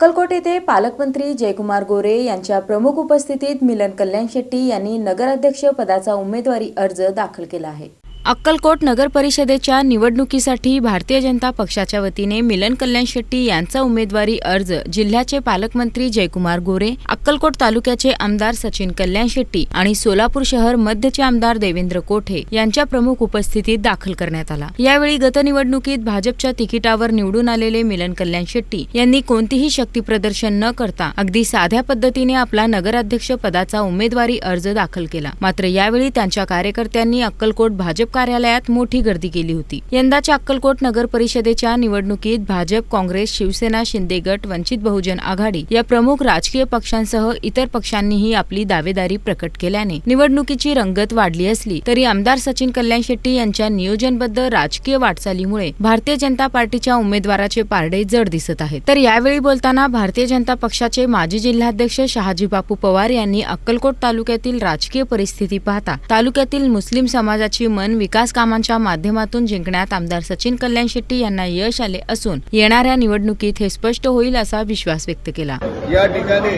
अक्कलकोट येथे पालकमंत्री जयकुमार गोरे यांच्या प्रमुख उपस्थितीत मिलन कल्याण शेट्टी यांनी नगराध्यक्ष पदाचा उमेदवारी अर्ज दाखल केला आहे. अक्कलकोट नगर परिषदेच्या निवडणुकीसाठी भारतीय जनता पक्षाच्या वतीने मिलन कल्याण शेट्टी यांचा उमेदवारी अर्ज जिल्ह्याचे पालकमंत्री जयकुमार गोरे अक्कलकोट तालुक्याचे आमदार सचिन कल्याण शेट्टी आणि सोलापूर शहर मध्यचे आमदार देवेंद्र कोठे यांच्या प्रमुख उपस्थितीत दाखल करण्यात आला. यावेळी गत निवडणुकीत भाजपच्या तिकिटावर निवडून आलेले मिलन कल्याण शेट्टी यांनी कोणतीही शक्ती प्रदर्शन न करता अगदी साध्या पद्धतीने आपला नगराध्यक्ष पदाचा उमेदवारी अर्ज दाखल केला. मात्र यावेळी त्यांच्या कार्यकर्त्यांनी अक्कलकोट भाजप कार्यालयात मोठी गर्दी केली होती. यंदाच्या अक्कलकोट नगर परिषदेच्या निवडणुकीत भाजप काँग्रेस शिवसेना शिंदे गट वंचित बहुजन आघाडी या प्रमुख राजकीय पक्षांसह इतर पक्षांनीही आपली दावेदारी प्रकट केल्याने निवडणुकीची रंगत वाढली असली तरी आमदार सचिन कल्याण शेट्टी यांच्या नियोजनबद्ध राजकीय वाटचालीमुळे भारतीय जनता पार्टीच्या उमेदवाराचे पारडे जड दिसत आहेत. तर यावेळी बोलताना भारतीय जनता पक्षाचे माजी जिल्हाध्यक्ष शहाजी बापू पवार यांनी अक्कलकोट तालुक्यातील राजकीय परिस्थिती पाहता तालुक्यातील मुस्लिम समाजाची मन विकास कामांच्या माध्यमातून जिंकण्यात आमदार सचिन कल्याण शेट्टी यांना यश आले असून येणाऱ्या निवडणुकीत हे स्पष्ट होईल असा विश्वास व्यक्त केला. या ठिकाणी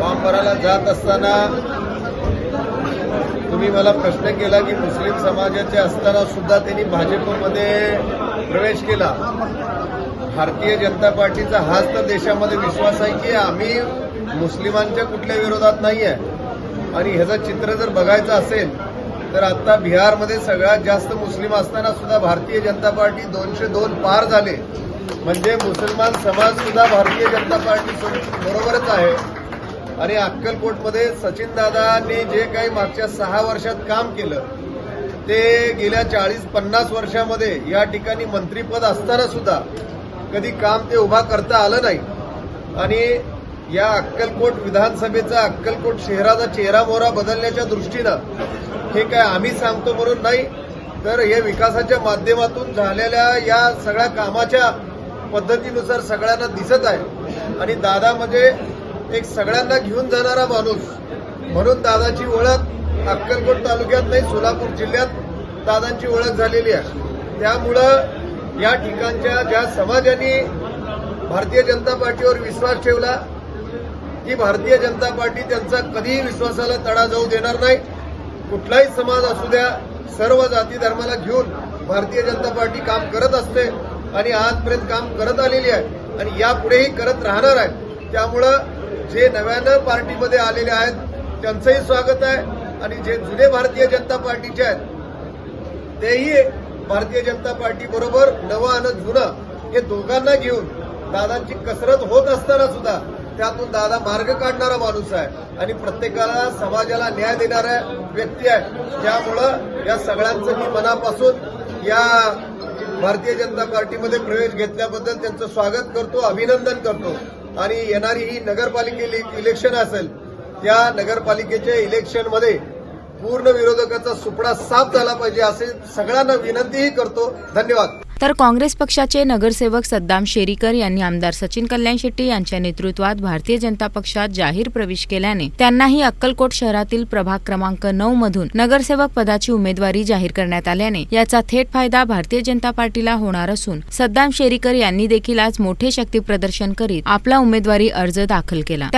फॉर्म भरायला जात असताना तुम्ही मला प्रश्न केला की मुस्लिम समाजाचे असताना सुद्धा त्यांनी भाजपमध्ये प्रवेश केला. भारतीय जनता पार्टीचा हाच तर देशामध्ये विश्वास आहे की आम्ही मुस्लिमांच्या कुठल्या विरोधात नाही आहे आणि ह्याचं चित्र जर बघायचं असेल तर आता बिहारमध्ये सगळ्यात जास्त मुस्लिम असताना सुद्धा भारतीय जनता पार्टी दोनशे दोन पार झाले. म्हणजे मुसलमान समाज सुद्धा भारतीय जनता पार्टी बरोबरच आहे. आणि अक्कलकोटमध्ये सचिनदादांनी जे काही मागच्या सहा वर्षात काम केलं ते गेल्या चाळीस पन्नास वर्षामध्ये या ठिकाणी मंत्रीपद असताना सुद्धा कधी काम ते उभा करता आलं नाही. आणि या अक्कलकोट विधानसभेचा अक्कलकोट शहराचा चेहरा मोहरा बदलण्याच्या दृष्टीनं हे काय आम्ही सांगतो म्हणून नाही तर हे विकासाच्या माध्यमातून झालेल्या या सगळ्या कामाच्या पद्धतीनुसार सगळ्यांना दिसत आहे. आणि दादा म्हणजे एक सगळ्यांना घेऊन जाणारा माणूस. म्हणून दादाची ओळख अक्कलकोट तालुक्यात नाही सोलापूर जिल्ह्यात दादांची ओळख झालेली आहे. त्यामुळं या ठिकाणच्या ज्या समाजाने भारतीय जनता पार्टीवर विश्वास ठेवला की भारतीय जनता पार्टी त्यांचा कधीही विश्वासाला तडा जाऊ देणार नाही. कुठलाही समाज असू द्या सर्व जाती धर्माला घेऊन भारतीय जनता पार्टी काम करत असते आणि आजपर्यंत काम करत आलेली आहे आणि यापुढेही करत राहणार आहे. त्यामुळं जे नव्यानं पार्टीमध्ये आलेले आहेत त्यांचंही स्वागत आहे आणि जे जुने भारतीय जनता पार्टीचे आहेत तेही भारतीय जनता पार्टी बरोबर नवं आणि जुनं हे दोघांना घेऊन दादांची कसरत होत असताना सुद्धा त्यातून दादा मार्ग काढणारा माणूस आहे. आणि प्रत्येकाला समाजाला न्याय देणारा व्यक्ती आहे. त्यामुळं या सगळ्यांचं मी मनापासून या भारतीय जनता पार्टीमध्ये प्रवेश घेतल्याबद्दल त्यांचं स्वागत करतो अभिनंदन करतो. आणि येणारी ही नगरपालिके इलेक्शन असेल त्या नगरपालिकेच्या इलेक्शनमध्ये पूर्ण विरोधकाचा सुपडा साफ झाला पाहिजे असे सगळ्यांना विनंतीही करतो. धन्यवाद. तर काँग्रेस पक्षाचे नगरसेवक सद्दाम शेरीकर यांनी आमदार सचिन कल्याण शेट्टी यांच्या नेतृत्वात भारतीय जनता पक्षात जाहीर प्रवेश केल्याने त्यांनाही अक्कलकोट शहरातील प्रभाग क्रमांक नऊ मधून नगरसेवक पदाची उमेदवारी जाहीर करण्यात आल्याने याचा थेट फायदा भारतीय जनता पार्टीला होणार असून सद्दाम शेरीकर यांनी देखील आज मोठे शक्ती प्रदर्शन करीत आपला उमेदवारी अर्ज दाखल केला.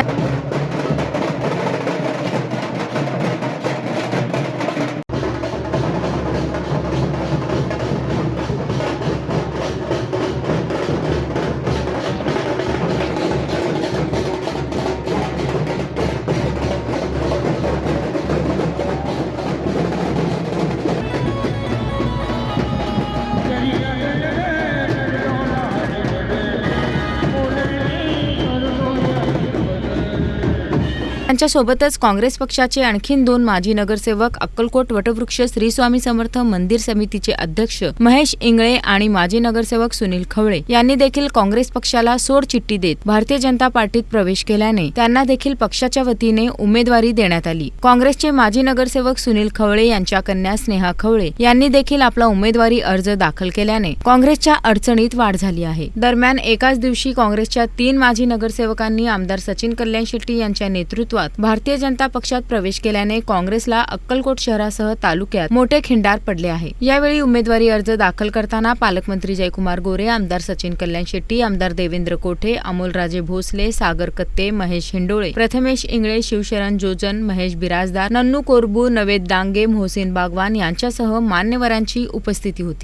त्यांच्यासोबतच काँग्रेस पक्षाचे आणखीन दोन माजी नगरसेवक अक्कलकोट वटवृक्ष श्री स्वामी समर्थ मंदिर समितीचे अध्यक्ष महेश इंगळे आणि माजी नगरसेवक सुनील खवळे यांनी देखील काँग्रेस पक्षाला सोड चिठ्ठी देत भारतीय जनता पार्टीत प्रवेश केल्याने त्यांना देखील पक्षाच्या वतीने उमेदवारी देण्यात आली. काँग्रेसचे माजी नगरसेवक सुनील खवळे यांच्या कन्या स्नेहा खवळे यांनी देखील आपला उमेदवारी अर्ज दाखल केल्याने काँग्रेसच्या अडचणीत वाढ झाली आहे. दरम्यान एकाच दिवशी काँग्रेसच्या तीन माजी नगरसेवकांनी आमदार सचिन कल्याण शेट्टी यांच्या नेतृत्वात नेतृत्वात भारतीय जनता पक्षात प्रवेश केल्याने काँग्रेसला अक्कलकोट शहरासह तालुक्यात मोठे खिंडार पडले आहे. यावेळी उमेदवारी अर्ज दाखल करताना पालकमंत्री जयकुमार गोरे आमदार सचिन कल्याण शेट्टी आमदार देवेंद्र कोठे अमोलराजे भोसले सागर कत्ते महेश हिंडोळे प्रथमेश इंगळे शिवशरण जोजन महेश बिराजदार नन्नू कोरबू नवेद डांगे मोहसिन बागवान यांच्यासह मान्यवरांची उपस्थिती होती.